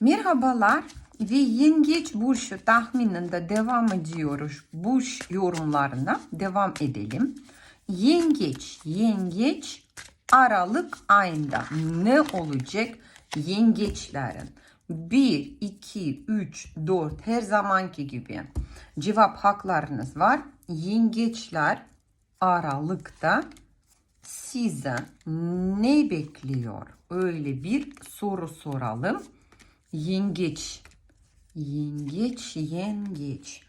Merhabalar ve yengeç burcu tahmininde devam ediyoruz. Burç yorumlarına devam edelim. Yengeç, yengeç Aralık ayında ne olacak? Yengeçlerin 1, 2, 3, 4 her zamanki gibi cevap haklarınız var. Yengeçler Aralık'ta size ne bekliyor? Öyle bir soru soralım. Yengeç. Yengeç, yengeç.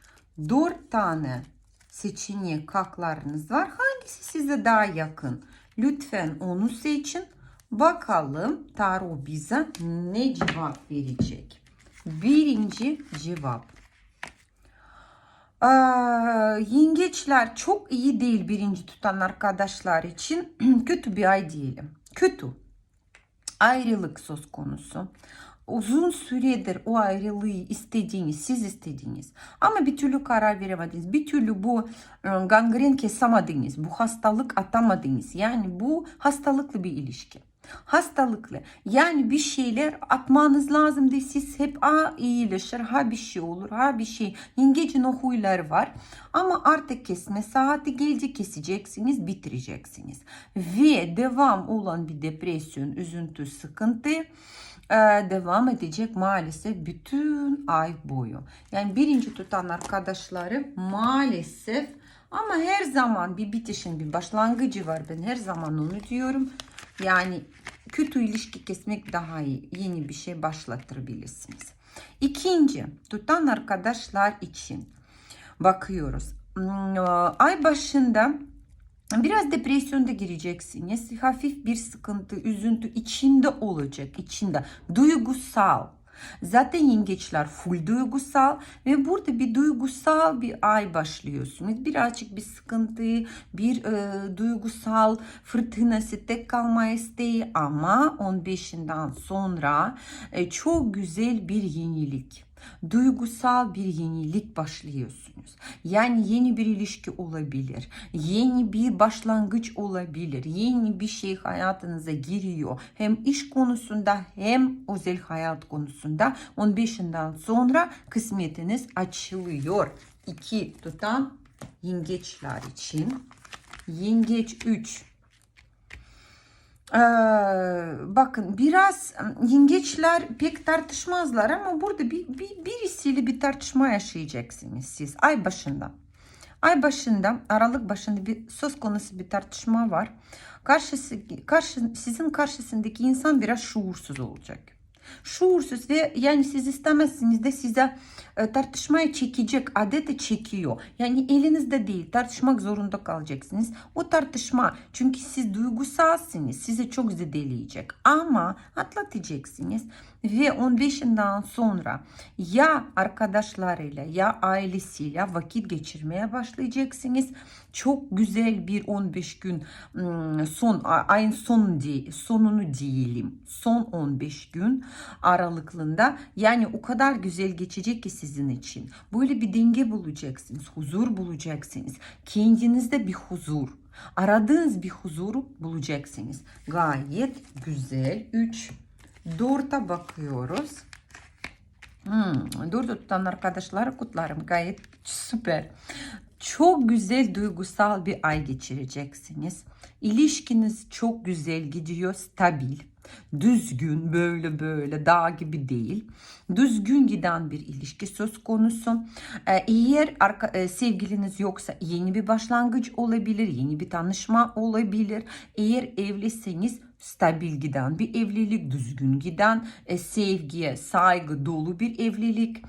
Dört tane seçenek haklarınız var. Hangisi size daha yakın? Lütfen onu seçin. Bakalım tarot bize ne cevap verecek? Birinci cevap. Ee, yengeçler çok iyi değil birinci tutan arkadaşlar için. Kötü bir ay diyelim. Kötü. Ayrılık söz konusu. Uzun süredir o ayrılığı istediğiniz, siz istediğiniz ama bir türlü karar veremediniz. Bir türlü bu e, gangren kesemediniz. Bu hastalık atamadınız. Yani bu hastalıklı bir ilişki. Hastalıklı. Yani bir şeyler atmanız lazım diye siz hep a iyileşir, ha bir şey olur, ha bir şey. Yengecin o huyları var. Ama artık kesme saati gelecek keseceksiniz, bitireceksiniz. Ve devam olan bir depresyon, üzüntü, sıkıntı devam edecek maalesef bütün ay boyu. Yani birinci tutan arkadaşları maalesef ama her zaman bir bitişin bir başlangıcı var. Ben her zaman onu diyorum. Yani kötü ilişki kesmek daha iyi. Yeni bir şey başlatabilirsiniz. İkinci, tutan arkadaşlar için bakıyoruz. Hmm, Ay başında biraz depresyonda gireceksiniz. Hafif bir sıkıntı, üzüntü içinde olacak. içinde. Duygusal. Zaten yengeçler full duygusal ve burada bir duygusal bir ay başlıyorsunuz. Birazcık bir sıkıntı, bir e, duygusal fırtınası tek kalma isteği ama 15'inden sonra e, çok güzel bir yenilik duygusal bir yenilik başlıyorsunuz. Yani yeni bir ilişki olabilir. Yeni bir başlangıç olabilir. Yeni bir şey hayatınıza giriyor. Hem iş konusunda hem özel hayat konusunda 15'inden sonra kısmetiniz açılıyor. 2 tutan yengeçler için. Yengeç 3 ee, bakın biraz yengeçler pek tartışmazlar ama burada bir, bir birisiyle bir tartışma yaşayacaksınız siz ay başında. Ay başında, Aralık başında bir söz konusu bir tartışma var. Karşısı, karşı, sizin karşısındaki insan biraz şuursuz olacak. Şuursuz ve yani siz istemezsiniz de size e, tartışmaya çekecek adeti çekiyor. Yani elinizde değil tartışmak zorunda kalacaksınız. O tartışma çünkü siz duygusalsınız sizi çok zedeleyecek ama atlatacaksınız ve 15'inden sonra ya arkadaşlarıyla ya ailesiyle vakit geçirmeye başlayacaksınız. Çok güzel bir 15 gün son ayın son sonunu diyelim. Son 15 gün aralıklığında yani o kadar güzel geçecek ki sizin için. Böyle bir denge bulacaksınız. Huzur bulacaksınız. Kendinizde bir huzur. Aradığınız bir huzuru bulacaksınız. Gayet güzel. 3 Dört'e bakıyoruz. Hmm, dört tutan arkadaşlar kutlarım. Gayet süper. Çok güzel duygusal bir ay geçireceksiniz. İlişkiniz çok güzel gidiyor, stabil. Düzgün böyle böyle dağ gibi değil. Düzgün giden bir ilişki söz konusu. Ee, eğer arka, e, sevgiliniz yoksa yeni bir başlangıç olabilir, yeni bir tanışma olabilir. Eğer evliseniz stabil giden bir evlilik, düzgün giden, e, sevgiye, saygı dolu bir evlilik.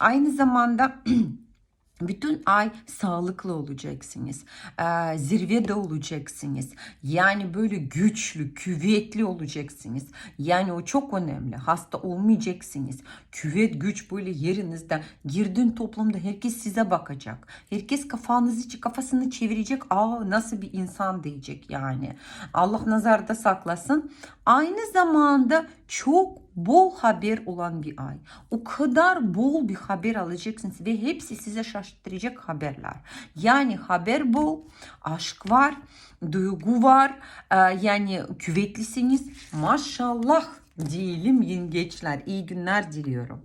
Aynı zamanda Bütün ay sağlıklı olacaksınız. Ee, zirvede olacaksınız. Yani böyle güçlü, küvetli olacaksınız. Yani o çok önemli. Hasta olmayacaksınız. Küvet, güç böyle yerinizde. Girdiğin toplumda herkes size bakacak. Herkes kafanızı, kafasını çevirecek. Aa nasıl bir insan diyecek yani. Allah nazarda saklasın. Aynı zamanda çok bol haber olan bir ay. O kadar bol bir haber alacaksınız ve hepsi size şaşırtacak haberler. Yani haber bol, aşk var, duygu var, e, yani küvetlisiniz. Maşallah Değilim yengeçler. İyi günler diliyorum.